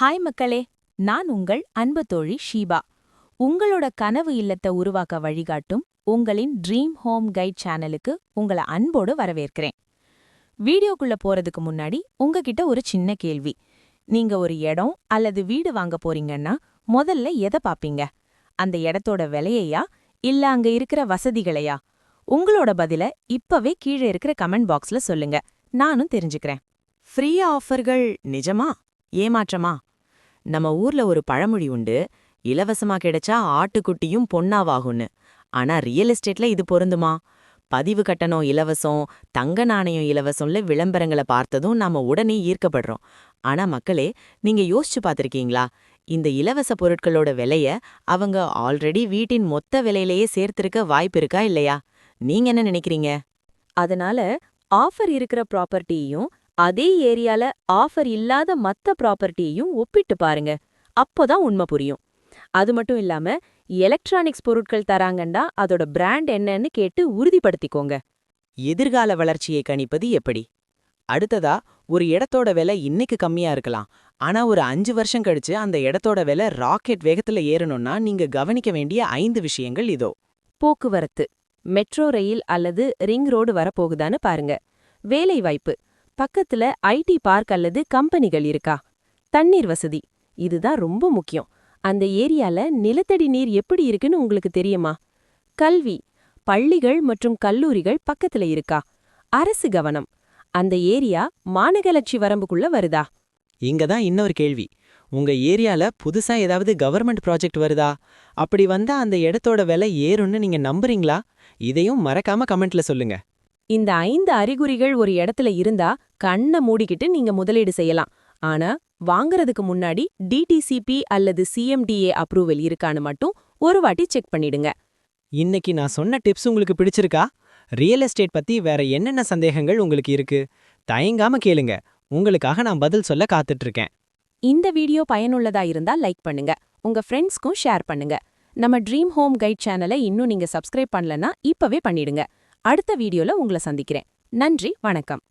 Hi மக்களே நான் உங்கள் அன்பு தோழி ஷீபா. உங்களோட கனவு இல்லத்தை உருவாக்க வழிகாட்டும் உங்களின் ட்ரீம் ஹோம் கைட் சேனலுக்கு உங்களை அன்போடு வரவேற்கிறேன். வீடியோக்குள்ள போறதுக்கு முன்னாடி உங்ககிட்ட ஒரு சின்ன கேள்வி. நீங்க ஒரு இடம் அல்லது வீடு வாங்க போறீங்கன்னா முதல்ல எதை பாப்பீங்க? அந்த இடத்தோட விலையையா? இல்ல அங்க இருக்கிற வசதிகளையா? உங்களோட பதில இப்பவே கீழே இருக்கிற கமெண்ட் பாக்ஸ்ல சொல்லுங்க. நானும் தெரிஞ்சுக்கிறேன். ஃப்ரீ ஆஃபர்கள் நிஜமா? ஏமாற்றமா? நம்ம ஊர்ல ஒரு பழமொழி உண்டு இலவசமா கிடைச்சா ஆட்டுக்குட்டியும் பொன்னாவாகும்னு. ஆனா ரியல் எஸ்டேட்ல இது பொருந்துமா? பதிவு கட்டணம் இலவசம் தங்க நாணயம் இலவசம்ல விளம்பரங்களை பார்த்ததும் நாம உடனே ஈர்க்கப்படுறோம். ஆனா மக்களே நீங்க யோசிச்சு பார்த்திருக்கீங்களா? இந்த இலவச பொருட்களோட விலைய அவங்க ஆல்ரெடி வீட்டின் மொத்த விலையிலேயே சேர்த்திருக்க வாய்ப்பு இருக்கா இல்லையா? நீங்க என்ன நினைக்கிறீங்க? அதனால ஆஃபர் இருக்கிற ப்ராப்பர்ட்டியையும் அதே ஏரியால ஆஃபர் இல்லாத மத்த ப்ராப்பர்ட்டியையும் ஒப்பிட்டு பாருங்க. அப்போதான் உண்மை புரியும். அது மட்டும் இல்லாம எலக்ட்ரானிக்ஸ் பொருட்கள் தராங்கண்டா அதோட பிராண்ட் என்னன்னு கேட்டு உறுதிப்படுத்திக்கோங்க. எதிர்கால வளர்ச்சியை கணிப்பது எப்படி? அடுத்ததா ஒரு இடத்தோட விலை இன்னைக்கு கம்மியா இருக்கலாம். ஆனா ஒரு அஞ்சு வருஷம் கழிச்சு அந்த இடத்தோட விலை ராக்கெட் வேகத்துல ஏறணும்னா நீங்க கவனிக்க வேண்டிய ஐந்து விஷயங்கள் இதோ. போக்குவரத்து மெட்ரோ ரயில் அல்லது ரிங் ரோடு வரப்போகுதான்னு பாருங்க. வேலை வாய்ப்பு பக்கத்துல ஐடி பார்க் அல்லது கம்பெனிகள் இருக்கா? தண்ணீர் வசதி. இதுதான் ரொம்ப முக்கியம். அந்த ஏரியால நிலத்தடி நீர் எப்படி இருக்குன்னு உங்களுக்கு தெரியுமா? கல்வி பள்ளிகள் மற்றும் கல்லூரிகள் பக்கத்துல இருக்கா? அரசு கவனம். அந்த ஏரியா மாநகராட்சி வரம்புக்குள்ள வருதா? இங்க தான் இன்னொரு கேள்வி. உங்க ஏரியால புதுசா ஏதாவது கவர்மெண்ட் ப்ராஜெக்ட் வருதா? அப்படி வந்தா அந்த இடத்தோட விலை ஏறும்னு நீங்க நம்புறீங்களா? இதையும் மறக்காம கமெண்ட்ல சொல்லுங்க. இந்த ஐந்து அறிகுறிகள் ஒரு இடத்துல இருந்தா கண்ணை மூடிக்கிட்டு நீங்க முதலீடு செய்யலாம். ஆனா வாங்குறதுக்கு முன்னாடி டிடிசிபி அல்லது சிஎம்டிஏ அப்ரூவல் இருக்கான்னு மட்டும் ஒரு வாட்டி செக் பண்ணிடுங்க. இன்னைக்கு நான் சொன்ன டிப்ஸ் உங்களுக்கு பிடிச்சிருக்கா? ரியல் எஸ்டேட் பத்தி வேற என்னென்ன சந்தேகங்கள் உங்களுக்கு இருக்கு? தயங்காம கேளுங்க. உங்களுக்காக நான் பதில் சொல்ல காத்துட்டு இருக்கேன் இந்த வீடியோ பயனுள்ளதா இருந்தா லைக் பண்ணுங்க. உங்க ஃப்ரெண்ட்ஸ்க்கும் ஷேர் பண்ணுங்க. நம்ம ட்ரீம் ஹோம் கைட் சேனலை இன்னும் நீங்க சப்ஸ்கிரைப் பண்ணலனா இப்பவே பண்ணிடுங்க. அடுத்த வீடியோல உங்களை சந்திக்கிறேன். நன்றி வணக்கம்.